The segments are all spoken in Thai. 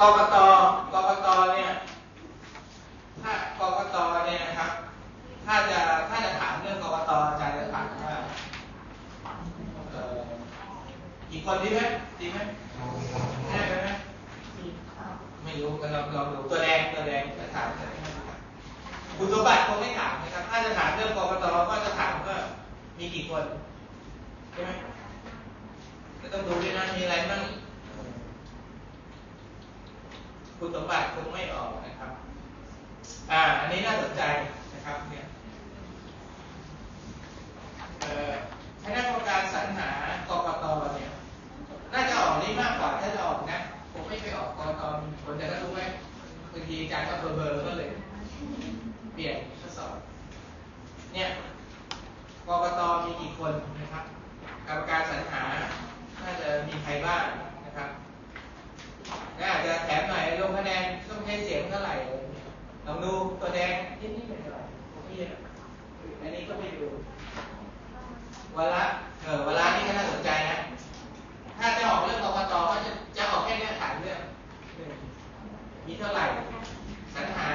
กกตกกตเนี่ย ถ้ากกตเนี่ยนะครับ ถ้าจะถ้าจะถามเรื่องกกตอาจารย์จะถามว่าเอ่อกี่คนดีไหมดีไหมแน่ไปไหมไม่รู้ก็ลองลองดูตัวแดงตัวแดงจะถามจะคุณสมบัติคงไม่ถามนะครับ ถ้าจะถามเรื่องกกตก็จะถามว่ามีกี่คนใช่ไหมก็ต้องดูด้วยนะมีอะไรบ้างคุณสมบัติคงไม่ออกนะครับ อ่า อันนี้น่าสนใจนะครับ เนี่ยเอ่อคณะกรรมการสรรหากกตเนี่ย น่าจะออกนี่มากกว่าถ้าจะออกนะ ผมไม่ไปออกกกตมีคนแต่ก็รู้ไหม บางทีอาจารย์ก็เบอร์เบอร์ก็เลย เปลี่ยนข้อสอบ เนี่ยกกตมีกี่คนนะครับ กรรมการสรรหา น่าจะมีใครบ้างนะครับและอาจจะแถมหน่อยลงคะแนนต้องใช้เสียงเท่าไหร่ลองดูตัวแดงนิดนิดหน่อยหน่อยผมไม่เยอะอันนี้ก็ไปดูวาระเออวาระนี่ก็น่าสนใจนะ ถ้าจะออกเรื่องกกตก็จะจะออกแค่เนื้อถามเรื่องหนึ่งมีเท่าไหร่ สรรหา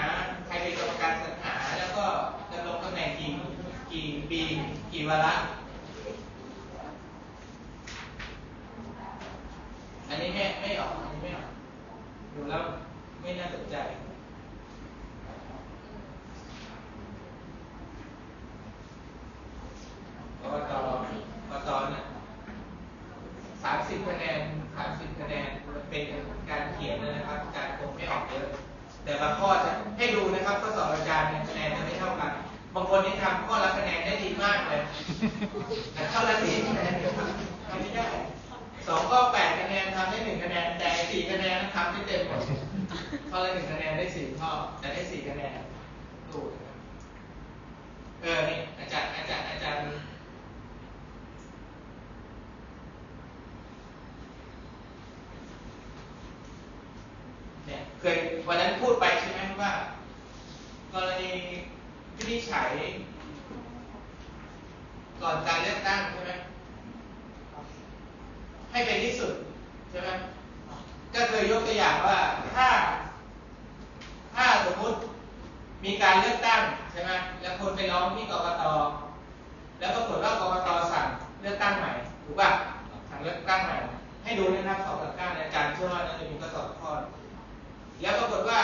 ใครเป็นกรรมการสรรหา แล้วก็ดำรงตำแหน่งกี่กี่ปีกี่วาระ อันนี้ไม่ไม่ออกอันนี้ไม่ออกดูแล้วไม่น่าสนใจกกตกกตเนี่ย สิบคะแนนสามสิบคะแนนมันเป็นการเขียนนะครับ การคงไม่ออกเยอะแต่บางข้อจะให้ดูนะครับข้อสอบอาจารย์คะแนนจะไม่เท่ากัน บางคนนี่ทำข้อละคะแนนได้ดีมากเลยแต่ข้อละสี่คะแนนเนี่ยทำไม่ได้สองข้อแปดคะแนนทำได้หนึ่งคะแนนแต่สี่คะแนนทำไม่เต็มหมดข้อละหนึ่งคะแนนได้สี่ข้อแต่ได้สี่คะแนนดูเออนี่อาจารย์อาจารย์อาจารย์เคยวันนั้นพูดไปใช่ไหมว่า กรณีวิ นิจฉัย ก่อนการเลือกตั้งใช่ไหมให้เป็นที่สุดใช่ไหมก็เคยยกตัวอย่างว่าถ้าถ้าสมมุติมีการเลือกตั้งใช่ไหมแล้วคนไปร้องที่กรกตแล้วปรากฏว่ากรกตสั่งเลือกตั้งใหม่ถูกป่ะสั่งเลือกตั้งใหม่ ให้ดูนะครับสอบกับก้านอาจารย์เชื่อว่าน่าจะมีข้อสอบข้อแล้วปรากฏว่า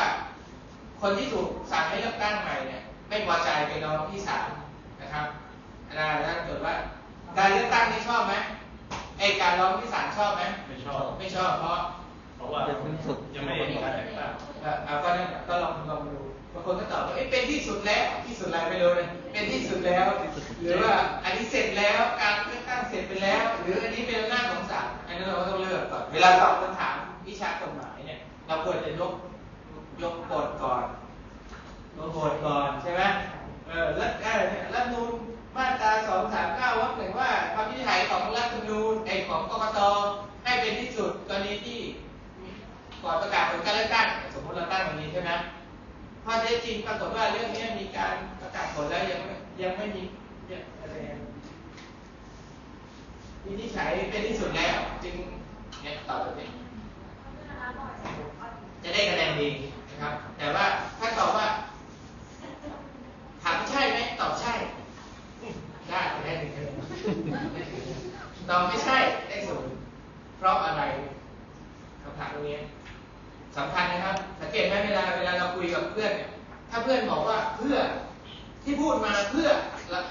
คนที่ถูกสั่งให้เลือกตั้งใหม่เนี่ย ไม่พอใจไปร้องที่ศาลนะครับอาจารย์เกิดว่าการเลือกตั้งนี่ชอบไหมไอการร้องที่ศาลชอบไหมไม่ชอบ ไม่ชอบเพราะเพราะว่ายังไม่ได้มีการแต่งตั้งเอ่อเอาก็นั่นแหละก็ลองลองดูบางคนก็ตอบว่าเอ๊ะเป็นที่สุดแล้วที่สุดอะไรไม่รู้เลยเป็นที่สุดแล้ว หรือว่าอันนี้เสร็จแล้วการเลือกตั้งเสร็จไปแล้ว หรืออันนี้เป็นอำนาจของศาลอันนั้นเราก็ต้องเลือกก่อนเวลาตอบคำถามวิชากฎหมายเนี่ย เราควรจะยกยกกฎก่อน ยกกฎก่อนใช่ไหมเออแล้วเอรัฐรรมนูญมาตราสองสามเก้าวรรคหนึ่งว่าความวินิจฉัยของรัฐมนูญไอของกกตให้เป็นที่สุดกรณีที่ก่อนประกาศผลการเลือกตั้งสมมติเราตั้งวันนี้ใช่ไหมพอเท็จจริงปรากฏว่าเรื่องนี้มีการประกาศผลแล้วยังยังไม่มีอะไรนะวินิจฉัยเป็นที่สุดแล้วจึงเนี่ยตอบแบบนี้จะได้คะแนนดีนะครับ แต่ว่าถ้าตอบว่า ถามใช่ไหมตอบใช่อืมได้ได้หนึ่งคะแนน ตอบไม่ใช่ได้ศูนย์เพราะอะไรคำถามตรงนี้สำคัญนะครับ สังเกตไหมเวลาเวลาเราคุยกับเพื่อนเนี่ย ถ้าเพื่อนบอกว่าเพื่อที่พูดมาเพื่อแล้ว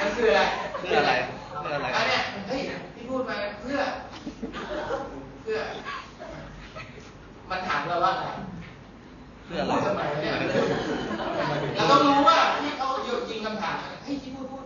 นั่นคืออะไรเพื่ออะไรเพื่ออะไรอันเนี้ยเฮ้ยที่พูดมาเพื่อ เพื่อ มันถามเราว่าอะไรเพื่ออะไรพูดทำไมเนี่ยเราต้องรู้ว่าที่เขาโยนจริงคำถามเฮ้ยที่พูดพูด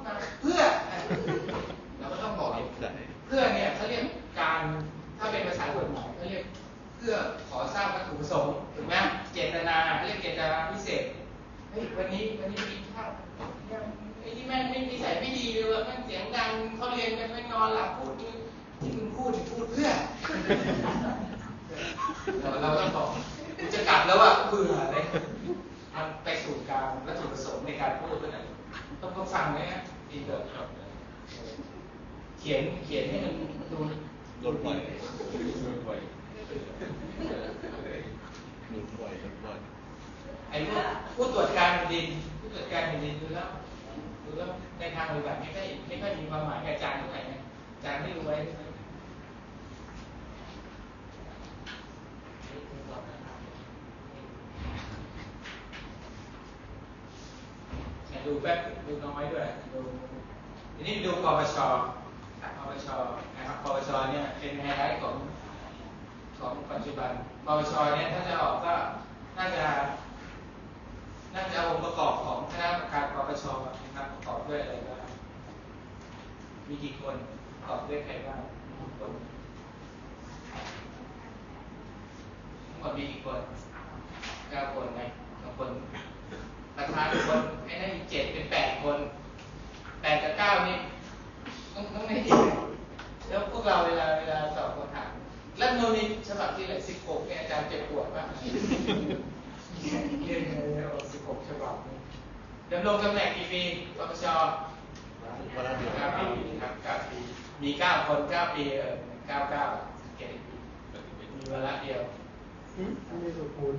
ไหมฮะดีเกิดเขียนเขียนให้มันดูโดนปล่อยโดยปล่อยดูบ่อยดูบ่อยไอ้พวกผู้ตรวจการแผ่นดินผู้ตรวจการแผ่นดินดูแล้วดูแล้วในทางปฏิบัติไม่ค่อยไม่ค่อยมีความหมายกับอาจารย์เท่าไหร่นะอาจารย์ไม่รู้ไว้ ดูแป๊บดูน้อยด้วยดูทีนี้ดูปปชปปชนะครับปปชเนี่ยเป็นไฮไลท์ของของปัจจุบันปปชเนี่ยถ้าจะออกก็น่าจะน่าจะองค์ประกอบของคณะกรรมการปปชนะครับประกอบด้วยอะไรบ้างมีกี่คนประกอบด้วยใครบ้างกี่คนทั้งหมดมีกี่คนเก้าคนไหมบางคน ประธานคนไอ้นั่นอีกเจ็ดเป็นแปดคนแปดกับเก้านี่ต้องต้องไม่ดีแล้วพวกเราเวลาเวลาสอบคำถามรัฐธรรมนูญนี้ฉบับที่ไหนสิบหกเนี่ยอาจารย์เจ็บปวดมากเรียนเลยเอาสิบหกฉบับนี่ดำรงตำแหน่งกี่ปีปปชวันละเดือนเก้าปีครับเก้าปีมีเก้าคนเก้าปีเออเก้าเก้าเจ็ดปีมีเวลาเดียวไม่ถูกพูด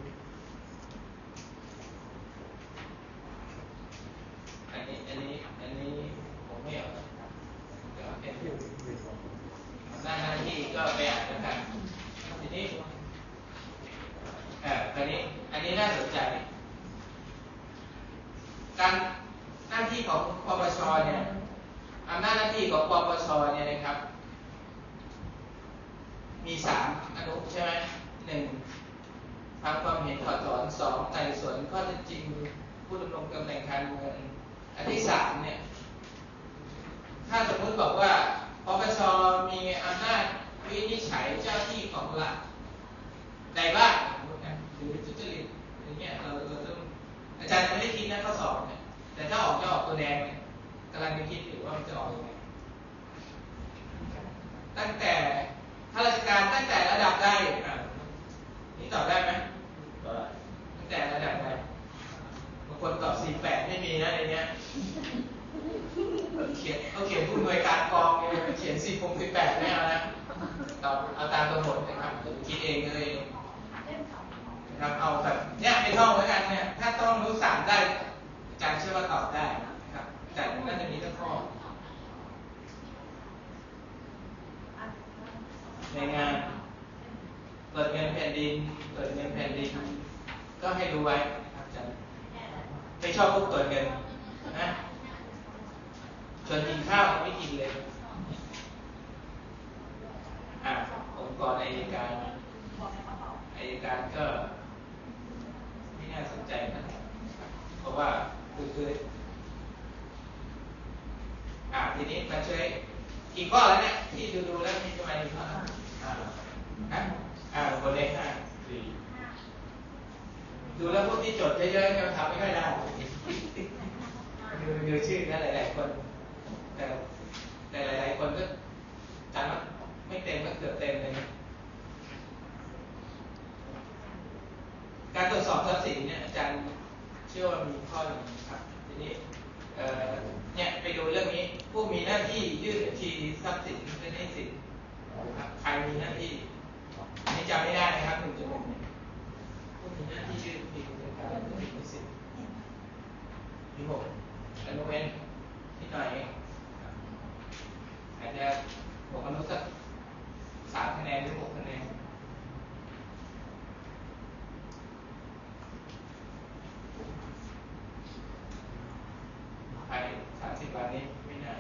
อั นี้อันนี้อันนี้ผมไม่เอาครับเดี๋ยวเอาแค่นี้หน้าหน้าที่ก็ไปอ่านแล้วกันทีนี้เอ่อตอนนี้อันนี้น่าสนใจ การหน้าที่ของปปชเนี่ยอำนาจหน้าที่ของปปชเนี่ยนะครับ มีสามอนุใช่ไหมหนึ่งทำความเห็นถอดถอนสองไต่สวนข้อเท็จจริง ผู้ดำรงตำแหน่งการเมือง อันที่สามเนี่ย ถ้าสมมติบอกว่าปปชมีอำนาจวินิจฉัยเจ้าที่ของรัฐใดบ้างสมมตินะหรือทุจริตอย่างเงี้ยเราเราต้องอาจารย์ไม่ได้คิดนะข้อสอบเนี่ยแต่ถ้าออกจะออกตัวแดงเนี่ยกำลังจะคิดอยู่ว่ามันจะออกยังไงแต่ข้าราชการตั้งแต่ระดับใดอะนี่ตอบได้ไหม ก็ ตั้งแต่ระดับใดบางคนตอบ 48 ไม่มีนะในเนี้ยเขียนเขาเขียนผู้อำนวยการกองเนี่ยเขียน10 18ไม่เอานะตอบเอาตามตัวบทนะครับเดี๋ยวคิดเองเลยนะครับเอาแบบเนี้ยไปท่องแล้วกันเนี่ย ถ้าต้องรู้สามได้อาจารย์เชื่อว่าตอบได้นะครับแต่น่าจะมีทั้งข้อ ในงานเปิดเงินแผ่นดิน เปิดเงินแผ่นดิน ก็ให้ดูไว้นะครับอาจารย์ไม่ชอบพวกเปิดเงินนะชวนกินข้าวไม่กินเลย อะองค์กรอัยการอัย การก็ไม่น่าสนใจนะ เพราะว่าคือคืออะทีนี้มาช่วยกี่ข้อแล้วเนี่ยที่ดูดูแล้วมีประมาณกี่ข้ออะนะอ่าคนเล็กห้าสี่ดูแล้วพวกที่จดเยอะๆก็ทำไม่ค่อยได้ดูดูชื่อนะหลายๆคน แต่แต่หลายๆคนก็จำว่าไม่เต็มก็เกือบเต็มเลยนะ การตรวจสอบทรัพย์สินเนี่ยอาจารย์เชื่อว่ามีข้อหนึ่งครับ ทีนี้เนี่ยไปดูเรื่องนี้ ผู้มีหน้าที่ยื่นบัญชีทรัพย์สินเป็นหนี้สินครับใครมีหน้าที่นนี้จำไม่ได้นะครับหนึ่งจุดหนึ่งเนี่ยผู้มีหน้าที่ยื่นมีกิจการเป็นหนี้สินมีหกอนุเว้นนิดหน่อยเองอาจจะผมอนุสักสามคะแนนหรือหกคะแนนภายสามสิบวันนี้ไม่น่า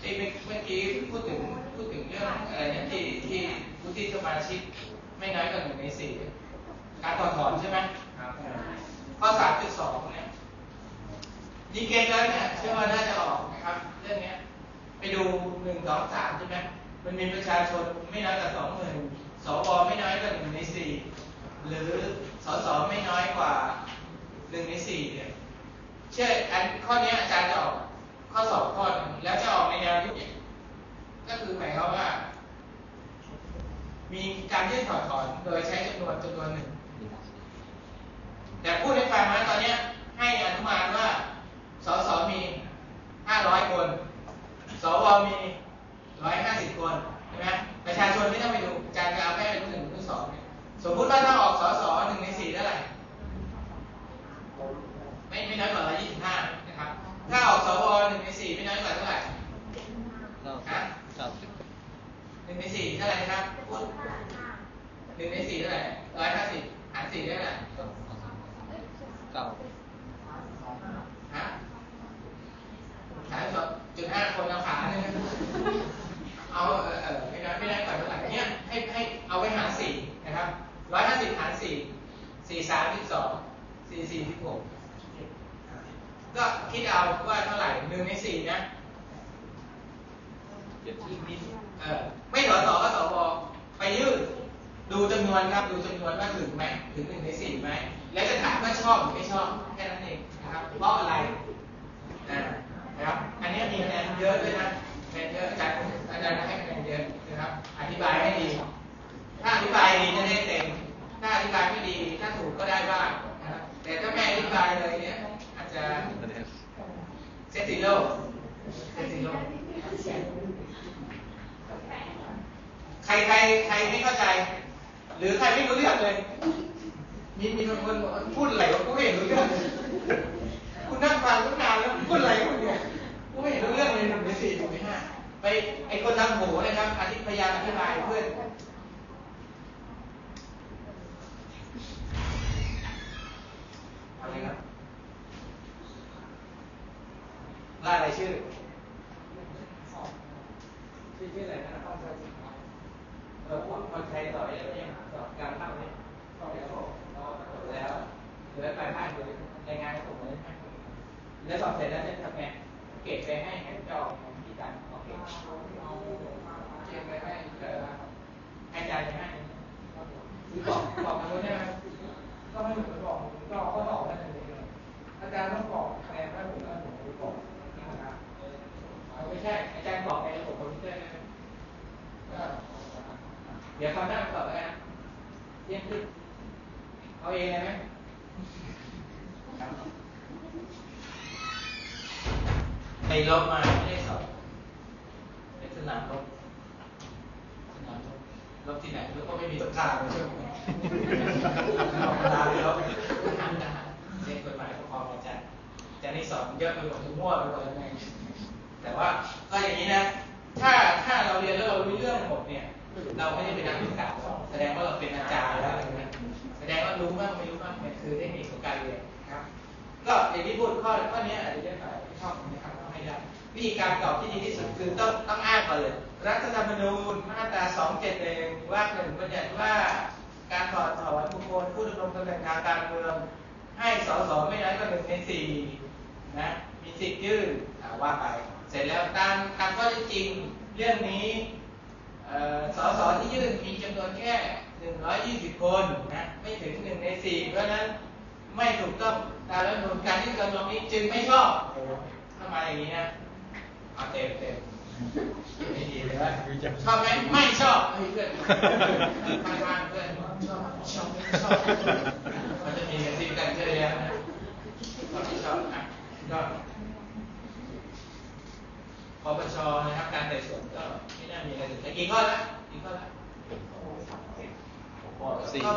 เอ้ยเมื่อเมื่อ กี้พูดถึงพูดถึงเรื่องอะไรเนี่ยที่ที่ผู้ที่สมาชิกไม่น้อยกว่าหนึ่งในสี่การถอดถอนใช่ไหมครับข้อสามจุดสองเนี่ยดีเกมแล้วเนี่ยเชื่อว่าน่าจะออกนะครับ เรื่องเนี้ย ไปดูหนึ่งสองสามใช่ไหมมันมีประชาชนไม่น้อยกว่าสองหมื่นสวไม่น้อยกว่าหนึ่งในสี่หรือสสไม่น้อยกว่าหนึ่งในสี่เนี่ย เชื่ออันข้อเนี้ยอาจารย์จะออกข้อสอบข้อหนึงแล้วจะออกในแนวที่ก็คือหมายความว่า มี การยื่นถอดถอนโดยใช้จำนวนจำนวนหนึ่ง แต่พูดให้ฟังนะตอนนี้ให้อนุมานว่า สสมี500คน สวมี 150 คนใช่ไหมประชาชนไม่ต้องไปดูการจะเอาแค่เป็นหนึ่งหรือสองเนี่ยสมมุติว่าถ้าออกสสหนึ่งในสี่เท่าไหร่ ไม่ไม่น้อยกว่า 125 นะครับ ถ้าออกสวหนึ่งในสี่ไม่น้อยกว่าเท่าไหร่ เก้า ฮะ เก้าสิบ หนึ่งในสี่เท่าไหร่นะครับพูดหนึ่งในสี่เท่าไหร่ร้อยห้าสิบหารสี่ได้เท่าไหร่ เก้า ฮะหารสองจุดห้าคนเอาขาเนี่ยนะเอาเออเออไม่น้อยไม่น้อยกว่าเท่าไหร่เนี่ยให้ให้เอาไปหารสี่นะครับร้อยห้าสิบหารสี่สี่สามสิบสองสี่สี่สิบ หกก็คิดเอาว่าเท่าไหร่หนึ่งในสี่นะเจ็ดสิบนิดเออไม่สอสอก็สวไปยื่นดูจำนวนครับดูจำนวนว่าถึงไหมถึงหนึ่งในสี่ไหมแล้วจะถามว่าชอบหรือไม่ชอบแค่นั้นเองนะครับเพราะอะไรนะครับอันนี้มีคะแนนเยอะด้วยนะคะแนนเยอะอาจารย์อาจารย์ให้คะแนนเยอะนะครับ อธิบายให้ดี ถ้าอธิบายดีจะได้เต็มถ้าอธิบายไม่ดีถ้าถูกก็ได้บ้าง แต่ถ้าไม่อธิบายเลยเนี่ยอาจจะเซติโร่เซติโร่ใครใครใครไม่เข้าใจ หรือใครไม่รู้เรื่องเลย มีมีบางคนพูดอะไรวะกูไม่เห็นรู้เรื่องเลยคุณนั่งฟังตั้งนานแล้วพูดอะไรคุณเนี่ยกูไม่เห็นรู้เรื่องเลยหนึ่งในสี่หนึ่งในห้าไปไอคนทำโหนะครับอธิพยายามอธิบายเพื่อนเอาเลยครับล่าอะไราย ชื่อชื่อชื่ออะไรนะต้องใช้สิเออพูดคนไทยต่อยังไงต่อการภาคนี้สอแล้วแล้วเหลือการภาคอยู่รายงานส่งมเลยแล้วสอบเสร็จแล้วจะทำไงเกรดไปให้ให้เจ้าของที่การโอเคเก็บไปให้เอ่อให้อาจารย์ไปให้หรือบอกบอกมาด้วยได้ไหม ก็ให้ผมบอกผมก็ก็ตอบได้เลยอาจารย์ต้องบอกคะแนนให้ผมแล้วผมจะบอกที่คณะ เอาไม่ใช่อาจารย์บอกในระบบคอมพิวเตอร์นะก็เดี๋ยวคราวหน้ามาตอบแล้วกันเที่ยงขึ้นเอาเองเลยไหม ในรบมาไม่ได้สอบในสนามรบสนามรบรบที่ไหนรบก็ไม่มีสงครามเลยใช่ไหมออกมาเลยรบทหารทหารเรียนกฎหมายปกครองอาจารย์อาจารย์นี่สอนเยอะไปหมดทุกมั่วไปหมดเลยไงแต่ว่าก็อย่างนี้นะ ถ้าถ้าเราเรียนแล้วเรารู้เรื่องหมดเนี่ย เราไม่ได้เป็นนักศึกษาหรอกแสดงว่าเราเป็นอาจารย์แล้วอะไรเงี้ยแสดงว่ารู้บ้างไม่รู้บ้างเนี่ยคือเทคนิคของการเรียนนะครับ ก็อย่างที่พูดข้อข้อนี้อาจจะยังไม่ชอบนะครับ ต้องให้ได้วิธีการตอบที่ดีที่สุดคือต้องต้องอ้างก่อนเลยรัฐธรรมนูญมาตรา 271วรรคหนึ่งบัญญัติว่า การถอดถอนบุคคลผู้ดำรงตำแหน่งทางการเมือง ให้สสไม่น้อยกว่าหนึ่งในสี่นะมีสิทธิ์ยื่นว่าไป เสร็จแล้วตามตามข้อเท็จจริงเรื่องนี้สสที่ยื่นมีจำนวนแค่ 120 คนนะไม่ถึงหนึ่งในสี่เพราะนั้นไม่ถูกต้องตามรัฐธรรมนูญการที่กำหนดนี้จึงไม่ชอบ มาอย่างนี้นะเอาเต็มเต็มไม่ดีเลยว่าชอบไหมไม่ชอบเฮ้ยเพื่อนข้างๆเพื่อนชอบชอบไม่ชอบมันจะมีกันที่กันเยอะแยะนะชอบไม่ชอบอะก็ปปชนะครับการไต่สวนก็ไม่น่ามีอะไรถึงแต่กี่ข้อละกี่ข้อละสี่ก็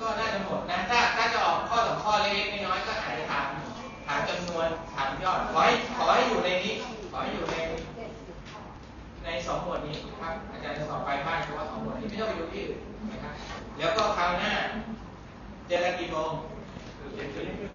ก็น่าจะหมดนะถ้าถ้าจะออกข้อสองข้อเล็กๆน้อยๆก็อาจจะถามถามจำนวนถามยอดขอให้ขอให้อยู่ในนี้ ขอให้อยู่ในในสองหมวดนี้ครับ อาจารย์จะสอบไปมายภาคเฉพาะสองหมวดนี้ไม่ต้องไปดูที่อื่นนะครับแล้วก็คราวหน้าเจอกันกี่โมง